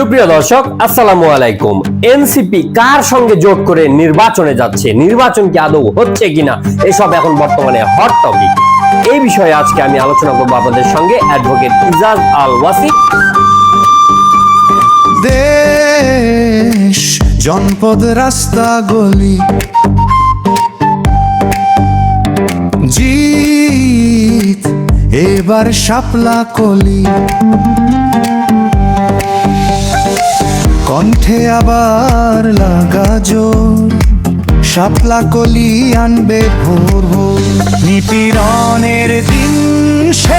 সুপ্রিয় দর্শক, আসসালামু আলাইকুম। এনসিপি কার সঙ্গে জোট করে নির্বাচনে যাচ্ছে? নির্বাচন কি আদৌ হচ্ছে কিনা? এসব এখন বর্তমানে হট টপিক এই বিষয়ে আজকে আমি আলোচনা করব আপনাদের সঙ্গে অ্যাডভোকেট ইজাজ আল ওয়াসিক দেশ, জনপদ রাস্তা গলি। জিত, এবার শাপলা কলি। কণ্ঠে আবার লাগা জোর, শাপলা কলি আনবে ভোর ভোর। নিপীড়নের দিন শেষ।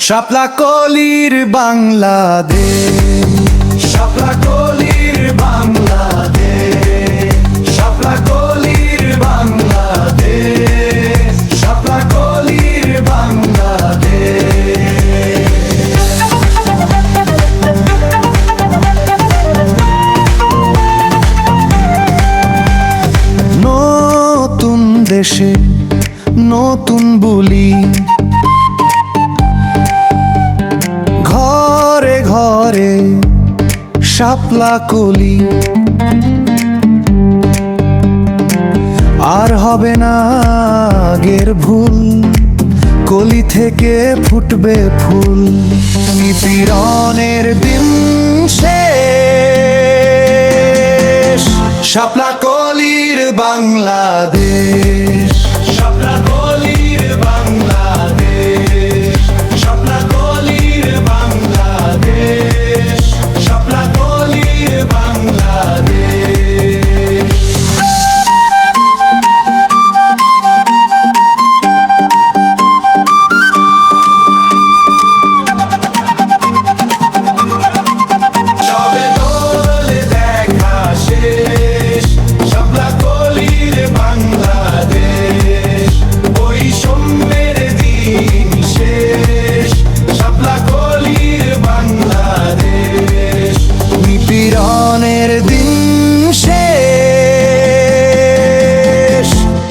শাপলা কলির বাংলাদেশ। শাপলা কলির দেশে নতুন বলি। ঘরে ঘরে শাপলা কলি। আর হবে না আগের ভুল, কলি থেকে ফুটবে ফুল। নিপীড়নের শাপলা কলির বাংলাদেশ।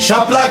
শাপলা